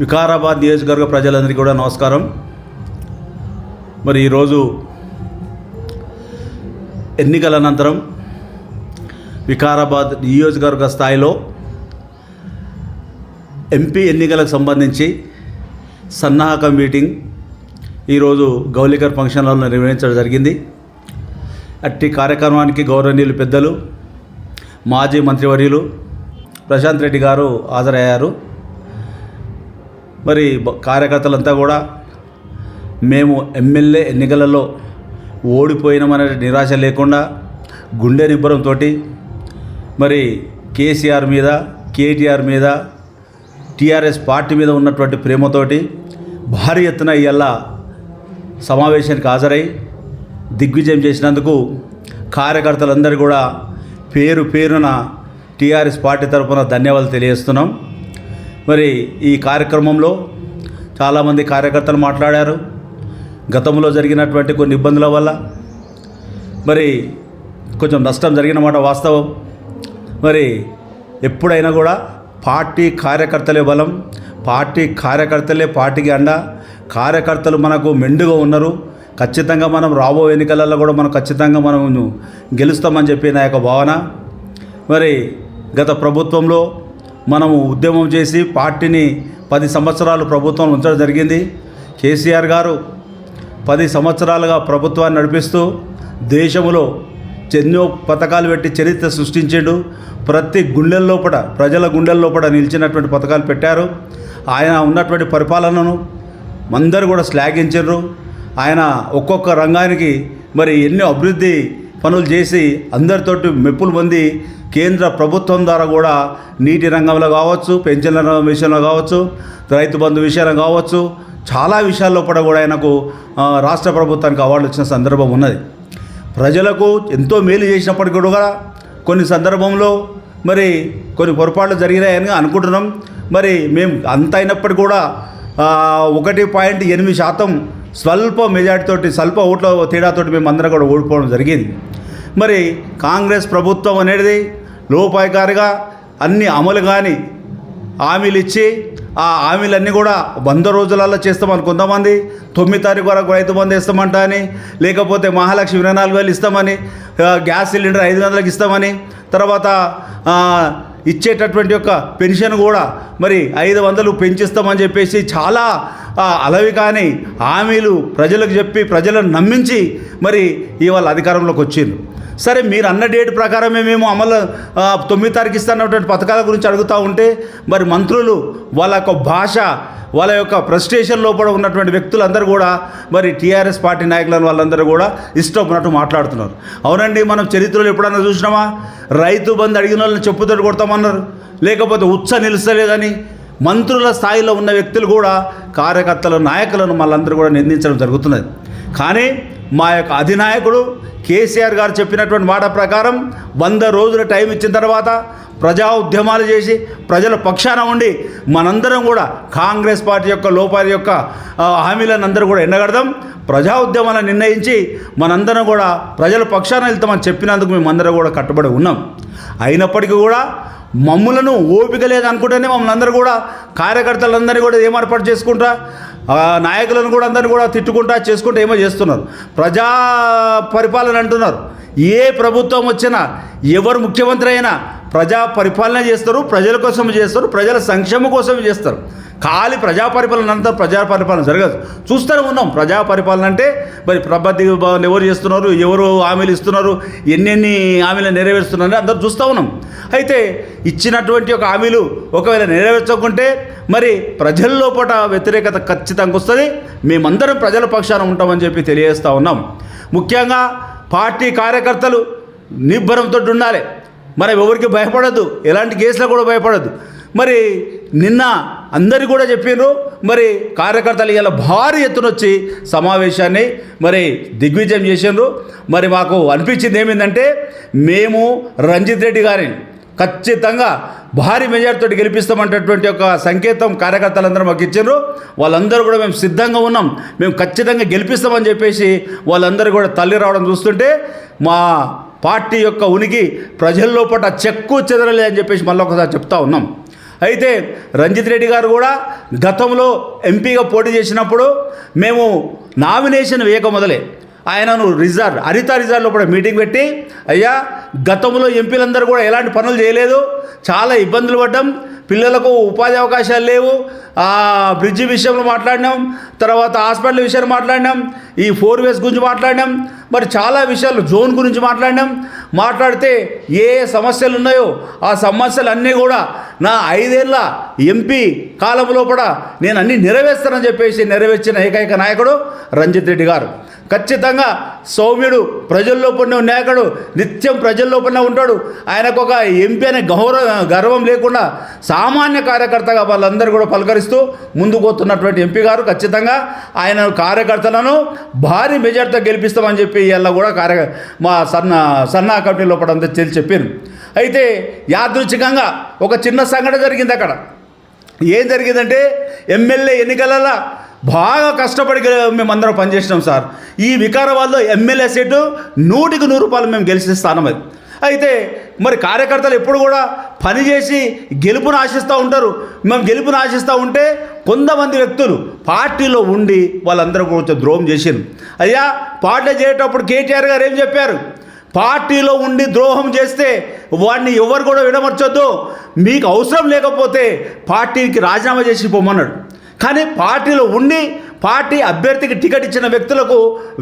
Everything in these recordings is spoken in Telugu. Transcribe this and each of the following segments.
వికారాబాద్ నియోజకవర్గ ప్రజలందరికీ కూడా నమస్కారం. మరి ఈరోజు ఎన్నికల అనంతరం వికారాబాద్ నియోజకవర్గ స్థాయిలో ఎంపీ ఎన్నికలకు సంబంధించి సన్నాహక మీటింగ్ ఈరోజు గౌలికర్ ఫంక్షన్ హాల్లో నిర్వహించడం జరిగింది. అట్టి కార్యక్రమానికి గౌరవనీయులు పెద్దలు మాజీ మంత్రివర్యులు ప్రశాంత్ రెడ్డి గారు హాజరయ్యారు. మరి కార్యకర్తలంతా కూడా మేము ఎమ్మెల్యే ఎన్నికలలో ఓడిపోయినామనే నిరాశ లేకుండా గుండె నిబ్బరంతో మరి కేసీఆర్ మీద కేటీఆర్ మీద టీఆర్ఎస్ పార్టీ మీద ఉన్నటువంటి ప్రేమతోటి భారీ ఎత్తున ఇవాళ సమావేశానికి హాజరై దిగ్విజయం చేసినందుకు కార్యకర్తలందరూ కూడా పేరు పేరున టీఆర్ఎస్ పార్టీ తరఫున ధన్యవాదాలు తెలియజేస్తున్నాం. మరి ఈ కార్యక్రమంలో చాలామంది కార్యకర్తలు మాట్లాడారు. గతంలో జరిగినటువంటి కొన్ని ఇబ్బందుల వల్ల మరి కొంచెం నష్టం జరిగిన మాట వాస్తవం. మరి ఎప్పుడైనా కూడా పార్టీ కార్యకర్తలే బలం పార్టీ కార్యకర్తలే పార్టీకి అండ. కార్యకర్తలు మనకు మెండుగా ఉన్నారు. ఖచ్చితంగా మనం రాబో ఎన్నికలలో కూడా మనం ఖచ్చితంగా మనం గెలుస్తామని చెప్పి నా యొక్క భావన. మరి గత ప్రభుత్వంలో మనము ఉద్యమం చేసి పార్టీని పది సంవత్సరాలు ప్రభుత్వం ఉంచడం జరిగింది. కేసీఆర్ గారు పది సంవత్సరాలుగా ప్రభుత్వాన్ని నడిపిస్తూ దేశంలో ఎన్నో పథకాలు పెట్టి చరిత్ర సృష్టించాడు. ప్రతి గుండెల లోపల ప్రజల గుండెల లోపల నిలిచినటువంటి పథకాలు పెట్టారు. ఆయన ఉన్నటువంటి పరిపాలనను అందరూ కూడా శ్లాఘించారు ఆయన ఒక్కొక్క రంగానికి మరి ఎన్నో అభివృద్ధి పనులు చేసి అందరితోటి మెప్పులు పొంది కేంద్ర ప్రభుత్వం ద్వారా కూడా నీటి రంగంలో కావచ్చు పెన్షన్ల రంగం విషయంలో కావచ్చు రైతు బంధు విషయంలో కావచ్చు చాలా విషయాల్లో కూడా కూడా ఆయనకు రాష్ట్ర ప్రభుత్వానికి అవార్డు వచ్చిన సందర్భం ఉన్నది. ప్రజలకు ఎంతో మేలు చేసినప్పటికీ కూడా కొన్ని సందర్భంలో మరి కొన్ని పొరపాట్లు జరిగినాయని అనుకుంటున్నాం. మరి మేము అంత అయినప్పటికీ కూడా ఒకటి పాయింట్ ఎనిమిది శాతం స్వల్ప మెజార్టీతోటి స్వల్ప ఓట్ల తేడాతోటి మేము అందరం కూడా ఓడిపోవడం జరిగింది. మరి కాంగ్రెస్ ప్రభుత్వం అనేది లోపాయకారిగా అన్ని అమలు కానీ హామీలు ఇచ్చి ఆ హామీలన్నీ కూడా వంద రోజులలో చేస్తామని కొంతమంది తొమ్మిది తారీఖు వరకు రైతు బంధు ఇస్తామంట అని లేకపోతే మహాలక్ష్మి ఇరవై నాలుగు వేలు ఇస్తామని గ్యాస్ సిలిండర్ ఐదు వందలకు ఇస్తామని తర్వాత ఇచ్చేటటువంటి యొక్క పెన్షన్ కూడా మరి ఐదు వందలు పెంచిస్తామని చెప్పేసి చాలా అలవి కానీ హామీలు ప్రజలకు చెప్పి ప్రజలను నమ్మించి మరి ఇవాళ అధికారంలోకి వచ్చింది సరే మీరు అన్న డేట్ ప్రకారమే మేము అమలు తొమ్మిది తారీఖు ఇస్తున్నటువంటి పథకాల గురించి అడుగుతూ ఉంటే మరి మంత్రులు వాళ్ళ యొక్క భాష వాళ్ళ యొక్క ప్రస్టేషన్ లోపల ఉన్నటువంటి వ్యక్తులందరూ కూడా మరి టీఆర్ఎస్ పార్టీ నాయకులను వాళ్ళందరూ కూడా ఇష్టం ఉన్నట్టు మాట్లాడుతున్నారు. అవునండి మనం చరిత్రలో ఎప్పుడన్నా చూసినామా? రైతు బంధు అడిగిన వాళ్ళని చెప్పుతోటి కొడతామన్నారు. లేకపోతే ఉచ్చ నిలుస్తలేదని మంత్రుల స్థాయిలో ఉన్న వ్యక్తులు కూడా కార్యకర్తల నాయకులను మళ్ళందరూ కూడా నిందించడం జరుగుతున్నది. కానీ మా యొక్క అధినాయకుడు కేసీఆర్ గారు చెప్పినటువంటి మాట ప్రకారం వంద రోజుల టైం ఇచ్చిన తర్వాత ప్రజా ఉద్యమాలు చేసి ప్రజల పక్షాన ఉండి మనందరం కూడా కాంగ్రెస్ పార్టీ యొక్క లోపాల యొక్క హామీలను అందరూ కూడా ఎండగడదాం. ప్రజా ఉద్యమాలను నిర్ణయించి మనందరం కూడా ప్రజల పక్షాన వెళ్తామని చెప్పినందుకు మేమందరం కూడా కట్టుబడి ఉన్నాం. అయినప్పటికీ కూడా మమ్ములను ఓపిక లేదనుకుంటేనే మమ్మల్ని అందరూ కూడా కార్యకర్తలందరినీ కూడా ఏమర్పాటు చేసుకుంటా నాయకులను కూడా అందరినీ కూడా తిట్టుకుంటా చేసుకుంటా ఏమో చేస్తున్నారు. ప్రజా పరిపాలన అంటున్నారు. ఏ ప్రభుత్వం వచ్చినా ఎవరు ముఖ్యమంత్రి అయినా ప్రజా పరిపాలన చేస్తారు ప్రజల కోసం చేస్తారు ప్రజల సంక్షేమం కోసం చేస్తారు. ఖాళీ ప్రజా పరిపాలన అంతా ప్రజా పరిపాలన జరగదు. చూస్తూనే ఉన్నాం ప్రజా పరిపాలన అంటే మరి ప్రబద్ధి భవన్ ఎవరు చేస్తున్నారు ఎవరు హామీలు ఇస్తున్నారు ఎన్నెన్ని హామీలు నెరవేరుస్తున్నారు అందరూ చూస్తూ ఉన్నాం. అయితే ఇచ్చినటువంటి ఒక హామీలు ఒకవేళ నెరవేర్చకుంటే మరి ప్రజల లోపల వ్యతిరేకత ఖచ్చితంగా వస్తుంది. మేమందరం ప్రజల పక్షాన ఉంటామని చెప్పి తెలియజేస్తూ ఉన్నాం. ముఖ్యంగా పార్టీ కార్యకర్తలు నిబ్బరంతో ఉండాలి. మరి ఎవరికి భయపడద్దు ఎలాంటి కేసులకు కూడా భయపడద్దు మరి నిన్న అందరు కూడా చెప్పారు మరి కార్యకర్తలు ఇలా భారీ ఎత్తున వచ్చి సమావేశాన్ని మరి దిగ్విజయం చేసిండ్రు మరి మాకు అనిపించింది ఏమిందంటే మేము రంజిత్ రెడ్డి గారిని ఖచ్చితంగా భారీ మెజార్టీతో గెలిపిస్తామంటటువంటి ఒక సంకేతం కార్యకర్తలందరూ మాకు ఇచ్చారు వాళ్ళందరూ కూడా మేము సిద్ధంగా ఉన్నాం. మేము ఖచ్చితంగా గెలిపిస్తామని చెప్పేసి వాళ్ళందరూ కూడా తల్లి రావడం చూస్తుంటే మా పార్టీ యొక్క ఉనికి ప్రజల చెక్కు చెదరలే అని చెప్పేసి మళ్ళీ ఒకసారి చెప్తా ఉన్నాం. అయితే రంజిత్ రెడ్డి గారు కూడా గతంలో ఎంపీగా పోటీ చేసినప్పుడు మేము నామినేషన్ వేయక మొదలే. ఆయనను రిజర్వ్ హరిత రిజర్వ్లో కూడా మీటింగ్ పెట్టి అయ్యా గతంలో ఎంపీలందరూ కూడా ఎలాంటి పనులు చేయలేదు చాలా ఇబ్బందులు పడ్డాం పిల్లలకు ఉపాధి అవకాశాలు లేవు. ఆ బ్రిడ్జి విషయంలో మాట్లాడినాం. తర్వాత హాస్పిటల్ విషయాన్ని మాట్లాడినాం. ఈ ఫోర్ వేస్ గురించి మాట్లాడినాం. మరి చాలా విషయాలు జోన్ గురించి మాట్లాడినాం. మాట్లాడితే ఏ ఏ సమస్యలు ఉన్నాయో ఆ సమస్యలు అన్నీ కూడా నా ఐదేళ్ళ ఎంపీ కాలం లోపల నేను అన్ని నెరవేర్స్తానని చెప్పేసి నెరవేర్చిన ఏకైక నాయకుడు రంజిత్ రెడ్డి గారు. ఖచ్చితంగా సౌమ్యుడు ప్రజల్లో నాయకుడు నిత్యం ప్రజల్లో ఉంటాడు. ఆయనకు ఒక ఎంపీ అనే గౌరవ గర్వం లేకుండా సామాన్య కార్యకర్తగా వాళ్ళందరూ కూడా పలకరిస్తూ ముందుకోతున్నటువంటి ఎంపీ గారు ఖచ్చితంగా ఆయన కార్యకర్తలను భారీ మెజార్టీతో గెలిపిస్తామని చెప్పి ఇలా కూడా కార్య మా సన్న సన్నా కమిటీ లోపల అంతా చెప్పాను అయితే యాదృచ్ఛికంగా ఒక చిన్న సంఘటన జరిగింది అక్కడ. ఏం జరిగిందంటే ఎమ్మెల్యే ఎన్నికలలో బాగా కష్టపడి గె- మేమందరం పనిచేసినాం సార్. ఈ వికారాబాద్లో ఎమ్మెల్యే సీటు నూటికి నూరు రూపాయలు మేము గెలిచిన స్థానం అది. అయితే మరి కార్యకర్తలు ఎప్పుడు కూడా పనిచేసి గెలుపును ఆశిస్తూ ఉంటారు. మేము గెలుపును ఆశిస్తూ ఉంటే కొంతమంది వ్యక్తులు పార్టీలో ఉండి వాళ్ళందరూ కొంచెం ద్రోహం చేసారు అయ్యా పార్టీ చేసేటప్పుడు కేటీఆర్ గారు ఏం చెప్పారు? పార్టీలో ఉండి ద్రోహం చేస్తే వాడిని ఎవరు కూడా విడమర్చొద్దు. మీకు అవసరం లేకపోతే పార్టీకి రాజీనామా చేసి పోమన్నాడు. కానీ పార్టీలో ఉండి పార్టీ అభ్యర్థికి టికెట్ ఇచ్చిన వ్యక్తులకు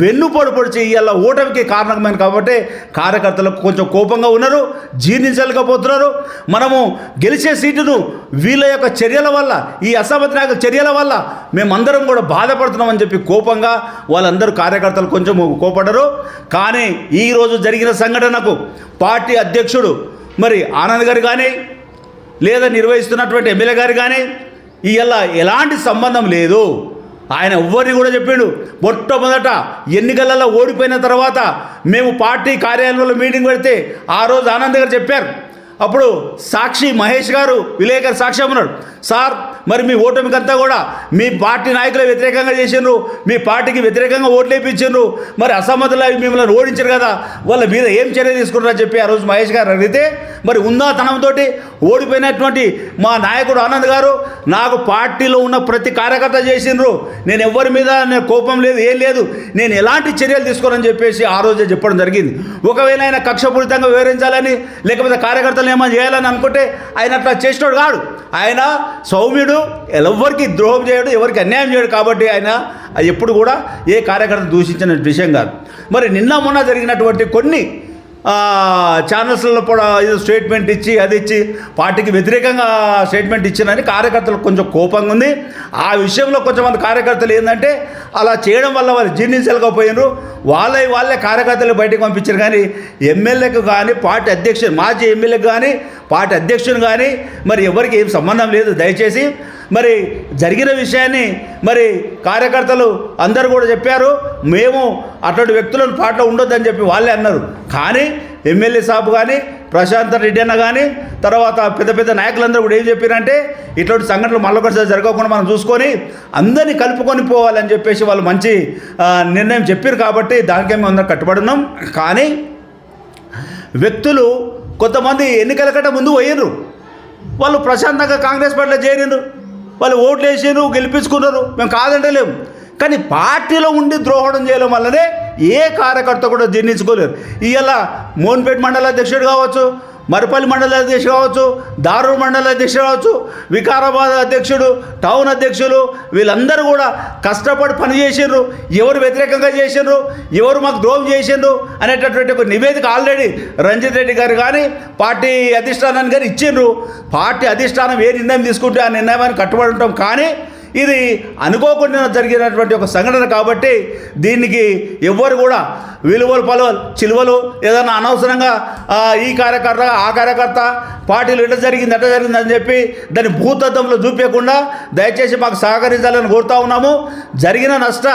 వెన్నుపోడు పొడిచి ఇలా ఓటమికి కారణమైన కాబట్టి కార్యకర్తలకు కొంచెం కోపంగా ఉన్నారు జీర్ణించలేకపోతున్నారు. మనము గెలిచే సీటును వీళ్ళ యొక్క చర్యల వల్ల ఈ అసమర్థ నాయకుల చర్యల వల్ల మేమందరం కూడా బాధపడుతున్నామని చెప్పి కోపంగా వాళ్ళందరూ కార్యకర్తలు కొంచెం కోపడరు కానీ ఈరోజు జరిగిన సంఘటనకు పార్టీ అధ్యక్షుడు మరి ఆనంద్ గారు కానీ లేదా నిర్వహిస్తున్నటువంటి ఎమ్మెల్యే గారు కానీ ఇలా ఎలాంటి సంబంధం లేదు. ఆయన ఎవ్వరిని కూడా చెప్పిండు. మొట్టమొదట ఎన్నికలలో ఓడిపోయిన తర్వాత మేము పార్టీ కార్యాలయంలో మీటింగ్ పెడితే ఆ రోజు ఆనంద్ గారు చెప్పారు. అప్పుడు సాక్షి మహేష్ గారు విలేకరు సాక్షి అన్నాడు సార్ మరి మీ ఓటమికంతా కూడా మీ పార్టీ నాయకులు వ్యతిరేకంగా చేసిండ్రు. మీ పార్టీకి వ్యతిరేకంగా ఓట్లు వేయించిండ్రు మరి అసమ్మతులు అవి మిమ్మల్ని ఓడించారు కదా వాళ్ళ మీద ఏం చర్య తీసుకున్నారని చెప్పి ఆ రోజు మహేష్ గారు అడిగితే మరి ఉందాతనంతో ఓడిపోయినటువంటి మా నాయకుడు ఆనంద్ గారు నాకు పార్టీలో ఉన్న ప్రతి కార్యకర్త చేసిండ్రు. నేను ఎవరి మీద నేను కోపం లేదు ఏం లేదు. నేను ఎలాంటి చర్యలు తీసుకోనని చెప్పేసి ఆ రోజే చెప్పడం జరిగింది. ఒకవేళ ఆయన కక్షపూరితంగా వివరించాలని లేకపోతే కార్యకర్తలు ఏమైనా చేయాలని అనుకుంటే ఆయన అట్లా చేసినోడు కాడు. ఆయన సౌమ్యుడు ఎవరికి ద్రోహం చేయడు ఎవరికి అన్యాయం చేయడు కాబట్టి ఆయన ఎప్పుడు కూడా ఏ కార్యకర్త దూషించిన విషయం కాదు. మరి నిన్న మొన్న జరిగినటువంటి కొన్ని ఛానల్స్లో కూడా ఏదో స్టేట్మెంట్ ఇచ్చి అది ఇచ్చి పార్టీకి వ్యతిరేకంగా స్టేట్మెంట్ ఇచ్చినని కార్యకర్తలకు కొంచెం కోపంగా ఉంది. ఆ విషయంలో కొంచెమంది కార్యకర్తలు ఏంటంటే అలా చేయడం వల్ల వాళ్ళు జీర్ణించలేకపోయినారు వాళ్ళే వాళ్ళే కార్యకర్తలు బయటకు పంపించారు. కానీ ఎమ్మెల్యేకు కానీ పార్టీ అధ్యక్షుడు మాజీ ఎమ్మెల్యేకు కానీ పార్టీ అధ్యక్షుని కానీ మరి ఎవరికి ఏం సంబంధం లేదు. దయచేసి మరి జరిగిన విషయాన్ని మరి కార్యకర్తలు అందరూ కూడా చెప్పారు. మేము అటువంటి వ్యక్తులను పాటలో ఉండొద్దని చెప్పి వాళ్ళే అన్నారు. కానీ ఎమ్మెల్యే సాబ్ కానీ ప్రశాంత్ రెడ్డి అన్న కానీ తర్వాత పెద్ద పెద్ద నాయకులందరూ కూడా ఏం చెప్పారంటే ఇటువంటి సంఘటనలు మళ్ళొకసారి జరగకుండా మనం చూసుకొని అందరినీ కలుపుకొని పోవాలని చెప్పేసి వాళ్ళు మంచి నిర్ణయం చెప్పారు కాబట్టి దానికే మేము అందరం కట్టుబడి ఉన్నాం. కానీ వ్యక్తులు కొంతమంది ఎన్నికల కంటే ముందు పోయినరు వాళ్ళు ప్రశాంతంగా కాంగ్రెస్ పార్టీలో చేరిండ్రు వాళ్ళు ఓట్లు వేసారు గెలిపించుకున్నారు. మేము కాదంటలేము కానీ పార్టీలో ఉండి ద్రోహడం చేయడం వల్లనే ఏ కార్యకర్త కూడా జీర్ణించుకోలేరు ఇవాళ మోన్పేట్ మండల అధ్యక్షుడు కావచ్చు మరిపల్లి మండల అధ్యక్షుడు కావచ్చు దారూర్ మండల అధ్యక్షుడు కావచ్చు వికారాబాద్ అధ్యక్షుడు టౌన్ అధ్యక్షులు వీళ్ళందరూ కూడా కష్టపడి పని చేసిండ్రు ఎవరు వ్యతిరేకంగా చేసిండ్రు ఎవరు మాకు ద్రోహం చేసిండ్రు అనేటటువంటి ఒక నివేదిక ఆల్రెడీ రంజిత్ రెడ్డి గారు కానీ పార్టీ అధిష్టానాన్ని కానీ ఇచ్చిండ్రు. పార్టీ అధిష్టానం ఏ నిర్ణయం తీసుకుంటే ఆ నిర్ణయాన్ని కట్టుబడి ఉంటాం కానీ ఇది అనుకోకుండా జరిగినటువంటి ఒక సంఘటన కాబట్టి దీనికి ఎవ్వరు కూడా విలువలు పలువలు చిలువలు ఏదైనా అనవసరంగా ఈ కార్యకర్త ఆ కార్యకర్త పార్టీలు ఎట్లా జరిగింది ఎట్లా జరిగింది అని చెప్పి దాన్ని భూతత్వంలో చూపించకుండా దయచేసి మాకు సహకరించాలని కోరుతా ఉన్నాము. జరిగిన నష్ట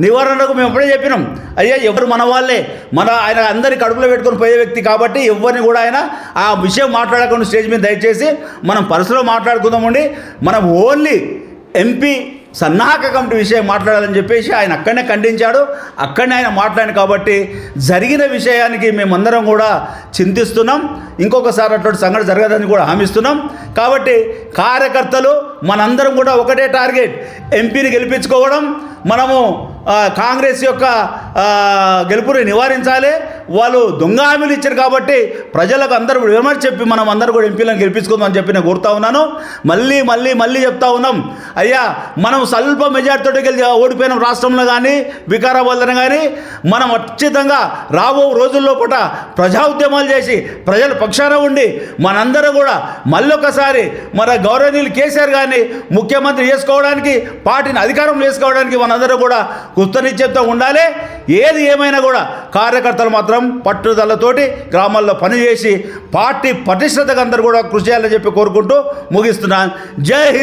నివారణకు మేము ఎప్పుడే చెప్పినాం. అయ్యా ఎవరు మన వాళ్ళే. మన ఆయన అందరి కడుపులో పెట్టుకొని పోయే వ్యక్తి కాబట్టి ఎవరిని కూడా ఆయన ఆ విషయం మాట్లాడకుండా స్టేజ్ మీద దయచేసి మనం పరసలో మాట్లాడుకుందామండి. మనం ఓన్లీ ఎంపీ సన్నాహక కమిటీ విషయం మాట్లాడాలని చెప్పేసి ఆయన అక్కడనే ఖండించాడు. అక్కడనే ఆయన మాట్లాడాను కాబట్టి జరిగిన విషయానికి మేమందరం కూడా చింతిస్తున్నాం. ఇంకొకసారి అటువంటి సంఘటన జరగదని కూడా హామీస్తున్నాం. కాబట్టి కార్యకర్తలు మనందరం కూడా ఒకటే టార్గెట్ ఎంపీని గెలిపించుకోవడం. మనము కాంగ్రెస్ యొక్క గెలుపుని నివారించాలి. వాళ్ళు దొంగ హామీలు ఇచ్చారు కాబట్టి ప్రజలకు అందరూ విమర్శ చెప్పి మనం అందరూ కూడా ఎంపీలను గెలిపించుకుందాం అని చెప్పి నేను కోరుతా ఉన్నాను. మళ్ళీ మళ్ళీ మళ్ళీ చెప్తా ఉన్నాం. అయ్యా మనం స్వల్ప మెజార్టీతో గెలిచి ఓడిపోయిన రాష్ట్రంలో కానీ వికారాబాద్లో కానీ మనం ఖచ్చితంగా రాబో రోజుల్లో పూట ప్రజా ఉద్యమాలు చేసి ప్రజల పక్షాన ఉండి మనందరూ కూడా మళ్ళొకసారి మన గౌరవనీయులు కేసీఆర్ గారిని ముఖ్యమంత్రి చేసుకోవడానికి పార్టీని అధికారం చేసుకోవడానికి మనందరూ కూడా కృతనిశ్చయంతో ఉండాలి. ఏది ఏమైనా కూడా కార్యకర్తలు మాత్రం పట్టుదలతోటి గ్రామాల్లో పనిచేసి పార్టీ పటిష్టతకు అందరూ కూడా కృషి చేయాలని చెప్పి కోరుకుంటూ ముగిస్తున్నాను. జై హింద్.